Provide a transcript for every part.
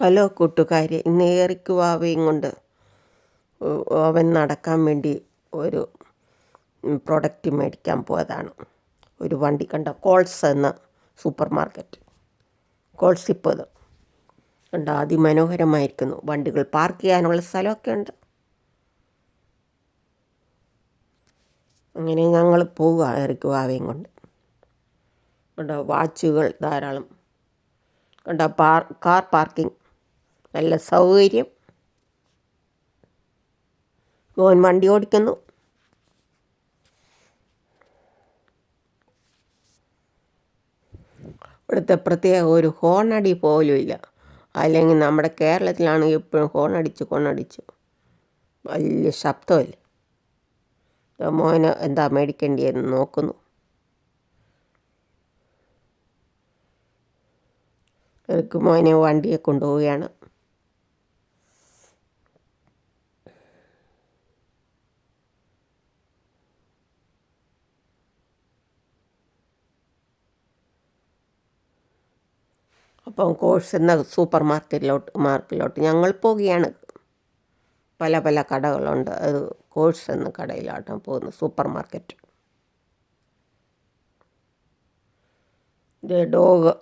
Hello കൂട്ടുകാരെ ഇന്ന് ഏറിക്ക് വാവയും കൊണ്ട് അവൻ നടക്കാൻ വേണ്ടി ഒരു പ്രൊഡക്റ്റ് മേടിക്കാൻ പോയതാണ്. ഒരു വണ്ടി കണ്ട കോൾസ് എന്ന സൂപ്പർ മാർക്കറ്റ് കോൾസ് ഇപ്പോൾ അത് കണ്ട അതിമനോഹരമായിരിക്കുന്നു. വണ്ടികൾ പാർക്ക് ചെയ്യാനുള്ള സ്ഥലമൊക്കെ ഉണ്ട്. അങ്ങനെ ഞങ്ങൾ പോവുക ഏറിക്ക് വാവയും കൊണ്ട്. കണ്ട വാച്ചുകൾ ധാരാളം. കണ്ട പാർ കാർ പാർക്കിംഗ് നല്ല സൗകര്യം. മോൻ വണ്ടി ഓടിക്കുന്നു. ഇവിടുത്തെ പ്രത്യേക ഒരു ഹോണടി പോലും ഇല്ല. അല്ലെങ്കിൽ നമ്മുടെ കേരളത്തിലാണെങ്കിൽ എപ്പോഴും ഹോണടിച്ച് ഹോണടിച്ച് വലിയ ശബ്ദമല്ലേ. മോന് എന്താ മേടിക്കേണ്ടിയെന്ന് നോക്കുന്നു. മോനെ വണ്ടിയെ കൊണ്ടുപോവുകയാണ്. അപ്പം കോഴ്സ് എന്ന സൂപ്പർ മാർക്കറ്റിലോട്ട് മാർക്കറ്റിലോട്ട് ഞങ്ങൾ പോവുകയാണ്. പല പല കടകളുണ്ട്. അത് കോഴ്സ് എന്ന കടയിലോട്ടാണ് പോകുന്നത് സൂപ്പർ മാർക്കറ്റ്. ഡോഗ്.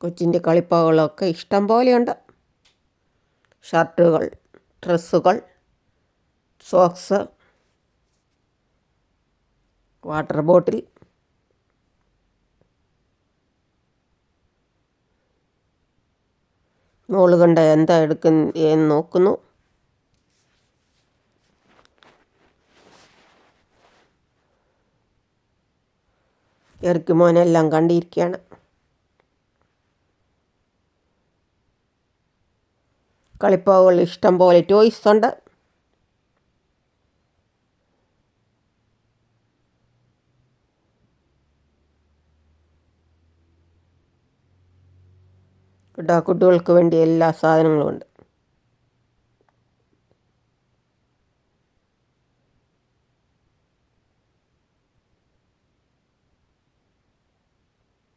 കൊച്ചിന്റെ കളിപ്പകളൊക്കെ ഇഷ്ടം പോലെയുണ്ട്. ഷർട്ടുകൾ ഡ്രസ്സുകൾ സോക്സ് വാട്ടർ ബോട്ടിൽ. മോൾ കണ്ട എന്താ എടുക്കുന്ന എന്ന് നോക്കുന്നു. എറിക്ക് മോനെല്ലാം കണ്ടിരിക്കുകയാണ് കളിപ്പാവുകൾ ഇഷ്ടം പോലെ ടോയ്സ് ഉണ്ട്. കേട്ടോ കുട്ടികൾക്ക് വേണ്ടി എല്ലാ സാധനങ്ങളും ഉണ്ട്.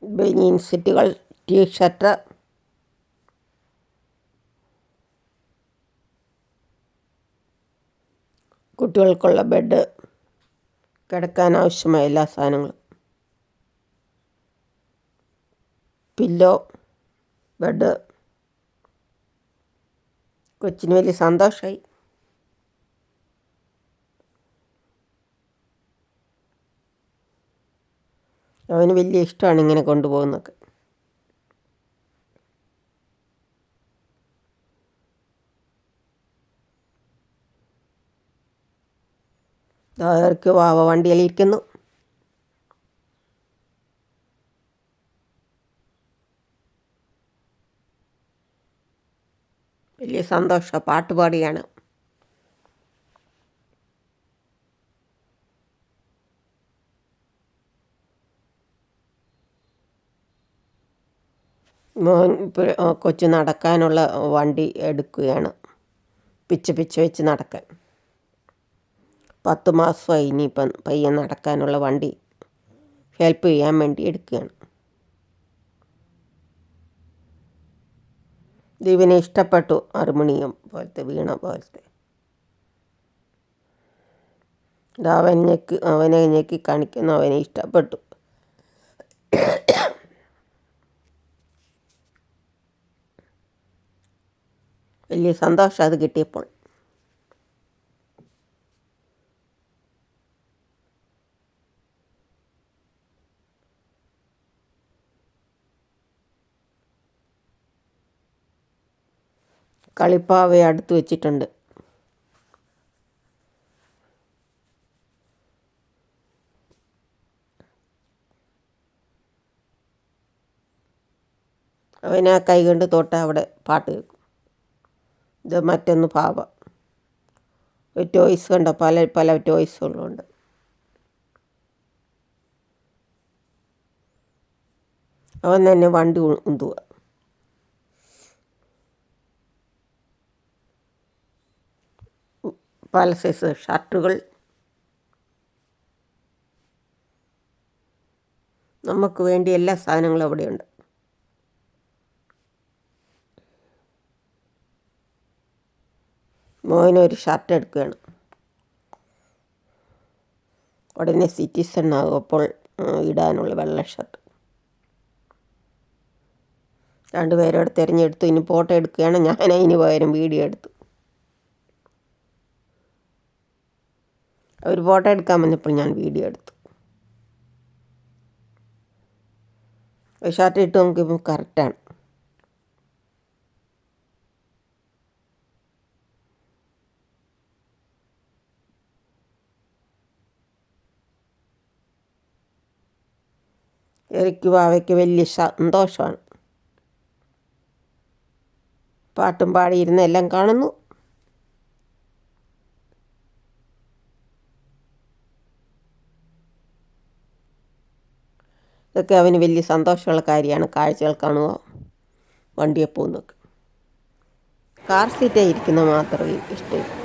ബനിയൻ സെറ്റുകൾ ടീ ഷർട്ട് കുട്ടികൾക്കുള്ള ബെഡ് കിടക്കാൻ ആവശ്യമായ എല്ലാ സാധനങ്ങളും. പില്ലോ. ബെഡ്. കൊച്ചിന് വലിയ സന്തോഷമായി അവന് വലിയ ഇഷ്ടമാണ് ഇങ്ങനെ കൊണ്ടുപോകുന്നൊക്കെ. അവർക്ക് വാവ വണ്ടിയിലിരിക്കുന്നു വലിയ സന്തോഷ പാട്ടുപാടിയാണ് മോൻ കൊച്ചു നടക്കാനുള്ള വണ്ടി എടുക്കുകയാണ്. പിച്ച് പിച്ച് വെച്ച് നടക്കാൻ. പത്ത് മാസമായി ഇനിയിപ്പം പയ്യൻ നടക്കാനുള്ള വണ്ടി ഹെൽപ്പ് ചെയ്യാൻ വേണ്ടി എടുക്കുകയാണ്. ഇവനെ ഇഷ്ടപ്പെട്ടു. ഹാർമോണിയം പോലത്തെ വീണ പോലത്തെ. അവൻ ഞെക്ക് അവനെ ഞെക്കി കാണിക്കുന്നു അവനെ ഇഷ്ടപ്പെട്ടു. വലിയ സന്തോഷം അത് കിട്ടിയപ്പോൾ. കളിപ്പാവയെ അടുത്ത് വെച്ചിട്ടുണ്ട്. അവനാ കൈകൊണ്ട് തൊട്ട് അവിടെ പാട്ട് കേൾക്കും. ഇത് മറ്റൊന്ന് പാവ. ടോയ്സ് കണ്ട പല പല ടോയ്സുകളുണ്ട് അവൻ തന്നെ വണ്ടി ഉന്തുക. പല സൈസ് ഷർട്ടുകൾ. നമുക്ക് വേണ്ടി എല്ലാ സാധനങ്ങളും അവിടെയുണ്ട്. മോഹനൊരു ഷർട്ട് എടുക്കുകയാണ്. ഉടനെ സിറ്റിസൺ അപ്പോൾ ഇടാനുള്ള വെള്ള ഷർട്ട്. രണ്ടുപേരോട് തിരഞ്ഞെടുത്തു. ഇനി ഫോട്ടോ എടുക്കുകയാണ്. ഞാൻ അതിന് പോയാലും വീഡിയോ എടുത്തു. അവർ ഫോട്ടോ എടുക്കാൻ വന്നപ്പോൾ ഞാൻ വീഡിയോ എടുത്തു. ഷർട്ട് ഇട്ട് നോക്കിയപ്പോൾ കറക്റ്റാണ്. എനിക്ക് വാവയ്ക്ക് വലിയ സന്തോഷമാണ്. പാട്ടും പാടിയിരുന്ന് എല്ലാം കാണുന്നു. ഇതൊക്കെ അവന് വലിയ സന്തോഷമുള്ള കാര്യമാണ്. കാഴ്ചകൾ കാണുക വണ്ടിയെ പോകുന്നൊക്കെ കാർ സീറ്റേ ഇരിക്കുന്ന മാത്രമേ ഇഷ്ടമില്ല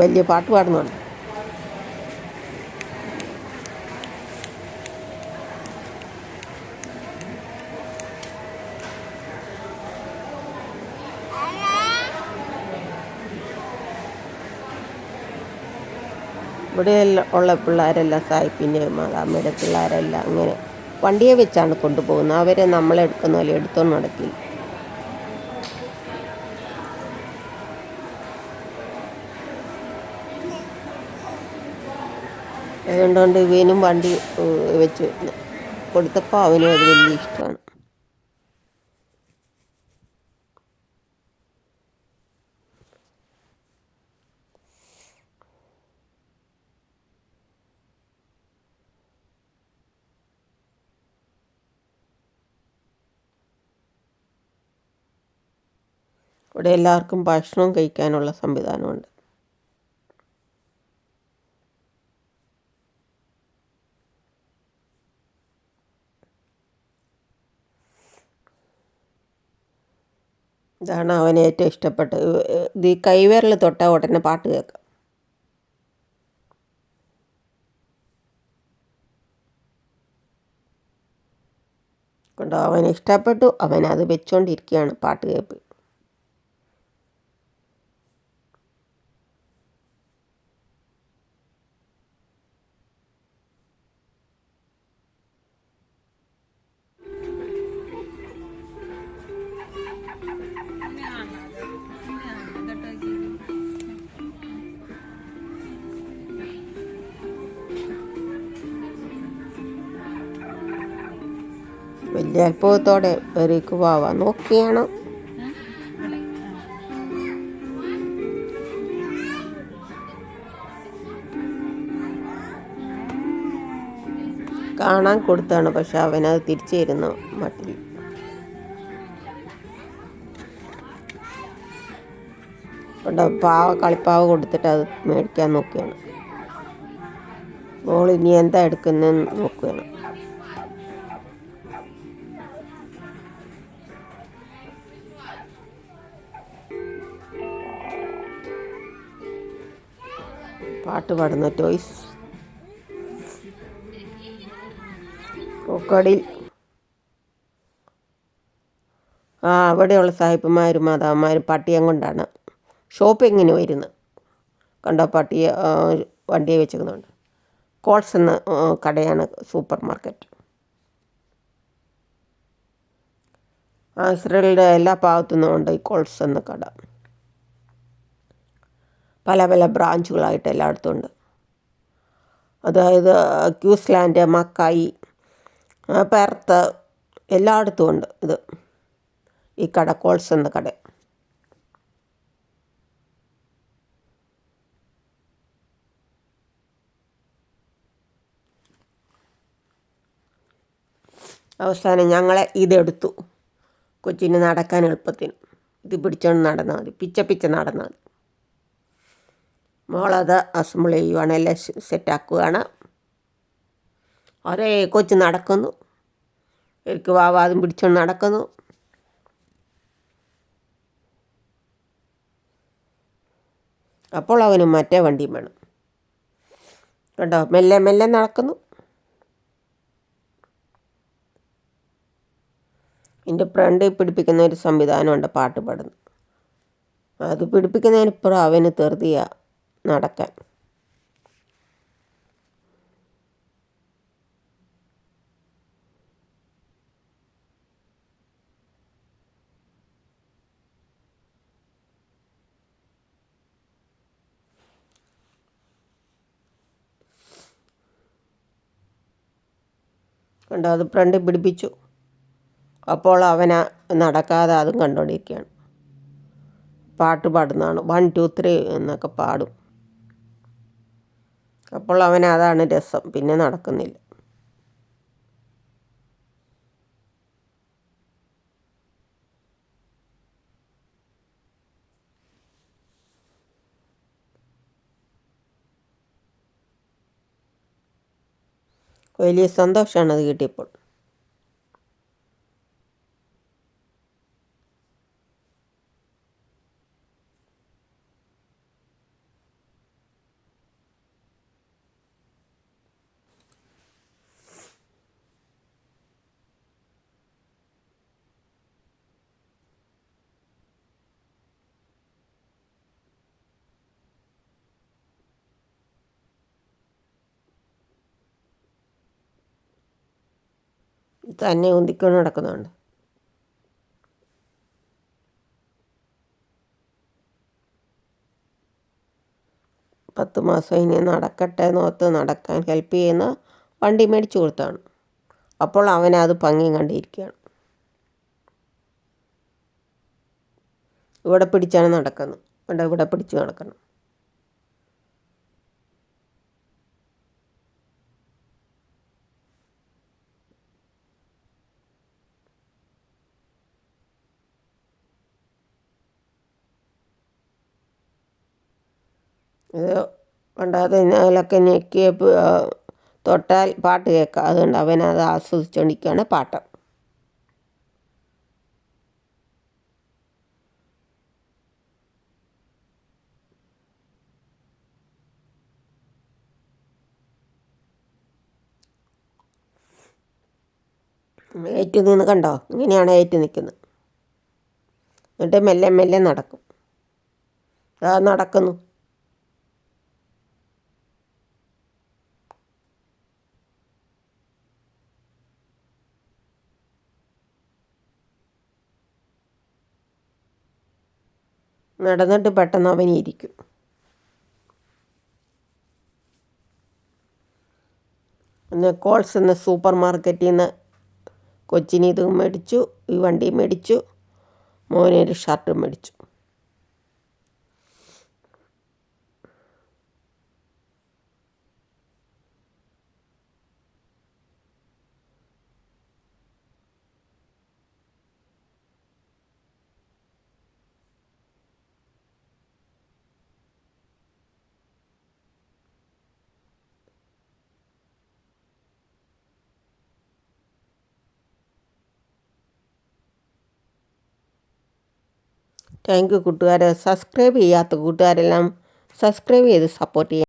വലിയ പാട്ട് പാടുന്നുണ്ട്. ഇവിടെ ഉള്ള പിള്ളേരെല്ലാം സായിപ്പിന്റെ മാതാമ്മയുടെ പിള്ളേരെല്ലാം അങ്ങനെ വണ്ടിയെ വെച്ചാണ് കൊണ്ടുപോകുന്നത്. അവരെ നമ്മളെടുക്കുന്ന പോലെ എടുത്തോണ്ട് നടക്കില്ല. അതുകൊണ്ടുകൊണ്ട് ഇവനും വണ്ടി വെച്ച് കൊടുത്തപ്പോൾ അവനും അത് വലിയ ഇഷ്ടമാണ്. ഇവിടെ എല്ലാവർക്കും ഭക്ഷണം കഴിക്കാനുള്ള സംവിധാനമുണ്ട്. ഇതാണ് അവന് ഏറ്റവും ഇഷ്ടപ്പെട്ട ഇത് ഈ കൈവിരൽ തൊട്ട ഉടനെ പാട്ട് കേൾക്കാം. കൊണ്ടോ അവൻ ഇഷ്ടപ്പെട്ടു. അവൻ അത് വെച്ചുകൊണ്ടിരിക്കുകയാണ് പാട്ട് കേൾപ്പ് വലിയ അത്ഭുതത്തോടെ എറിക്ക് പോവാൻ നോക്കിയാണ്. കാണാൻ കൊടുത്താണ് പക്ഷെ അവനത് തിരിച്ചു തരുന്നു മട്ടിൽ. പാവ കളിപ്പാവ കൊടുത്തിട്ട് അത് മേടിക്കാൻ നോക്കുകയാണ് മോൾ ഇനി എന്താ എടുക്കുന്നതെന്ന് നോക്കുകയാണ് പാട്ട് പാടുന്ന ടോയ്സ്. ക്രോക്കഡിൽ ആ അവിടെയുള്ള സാഹിബന്മാരും മാതാവന്മാരും പട്ടിയം കൊണ്ടാണ്. ഷോപ്പിങ്ങിന് വരുന്നത്? കണ്ടോ പട്ടിയെ വണ്ടിയെ വെച്ചിരുന്നുണ്ട് കോൾസ് എന്ന കടയാണ് സൂപ്പർ മാർക്കറ്റ്. ആ ഇസ്രയേലിന്റെ എല്ലാ ഭാഗത്തുനിന്നും ഉണ്ട് ഈ കോൾസ് എന്ന കട. പല പല ബ്രാഞ്ചുകളായിട്ട് എല്ലായിടത്തും ഉണ്ട്. അതായത് ക്യൂസ്ലാൻഡ് മക്കായി പെർത്ത് എല്ലായിടത്തും ഉണ്ട് ഇത്. ഈ കട കോൾസ് എന്ന കട. അവസാനം ഞങ്ങളെ ഇതെടുത്തു. കൊച്ചിന് നടക്കാൻ എളുപ്പത്തിന്. ഇത് പിടിച്ചോണ്ട് നടന്നാൽ മതി. പിച്ച പിച്ച നടന്നാൽ മതി. മോളത് അസംബിൾ ചെയ്യുവാണ് എല്ലാം സെറ്റാക്കുകയാണ് ഒരേ കൊച്ച് നടക്കുന്നു. എനിക്ക് വാവാതും പിടിച്ചോണ്ട് നടക്കുന്നു. അപ്പോൾ അവന് മറ്റേ വണ്ടിയും വേണം. കണ്ടോ? മെല്ലെ മെല്ലെ നടക്കുന്നു. എന്റെ ഫ്രണ്ടിൽ പിടിപ്പിക്കുന്ന ഒരു സംവിധാനമുണ്ട് പാട്ട് പാടുന്നു. അത് പിടിപ്പിക്കുന്നതിനിപ്പുറം അവന് തെറുതിയ നടക്കാൻ. കണ്ടോ? അത് ഫ്രണ്ടിൽ പിടിപ്പിച്ചു. അപ്പോൾ അവന നടക്കാതെ അതും കണ്ടുകൊണ്ടിരിക്കുകയാണ്. പാട്ട് പാടുന്നതാണ്. വൺ ടു ത്രീ എന്നൊക്കെ പാടും. അപ്പോൾ അവൻ അതാണ് രസം. പിന്നെ നടക്കുന്നില്ല. വലിയ സന്തോഷമാണ് അത് കിട്ടിയപ്പോൾ. തന്നെ ഉന്തിക്കൊണ്ട് നടക്കുന്നുണ്ട് പത്ത് മാസം ഇനി നടക്കട്ടെ നോത്ത് നടക്കാൻ ഹെൽപ്പ് ചെയ്യുന്ന വണ്ടി മേടിച്ചു കൊടുത്താണ്. അപ്പോൾ അവനത് ഭംഗിയും കണ്ടിരിക്കുകയാണ്. ഇവിടെ പിടിച്ചാണ് നടക്കുന്നത്. ഇവിടെ ഇവിടെ പിടിച്ചു നടക്കണം. ഇത് കണ്ടാതെ അതിലൊക്കെ ഞെക്കി തൊട്ടാൽ പാട്ട് കേൾക്കാം. അതുകൊണ്ട് അവനത് ആസ്വദിച്ചുകൊണ്ടിരിക്കുകയാണ് പാട്ട്. ഏറ്റു നിന്ന് കണ്ടോ? ഇങ്ങനെയാണ് ഏറ്റു നിൽക്കുന്നത്. എന്നിട്ട് മെല്ലെ മെല്ലെ നടക്കും. നടക്കുന്നു. നടന്നിട്ട് പെട്ടെന്ന് അവൻ ഇരിക്കും പിന്നെ കോൾസ് എന്ന സൂപ്പർ മാർക്കറ്റിൽ നിന്ന് കൊച്ചിന് ഇത് മേടിച്ചു ഈ വണ്ടി മേടിച്ചു മോനൊരു ഷർട്ടും മേടിച്ചു. താങ്ക് യു കൂട്ടുകാരെ. സബ്സ്ക്രൈബ് ചെയ്യാത്ത കൂട്ടുകാരെല്ലാം സബ്സ്ക്രൈബ് ചെയ്ത് സപ്പോർട്ട് ചെയ്യാം.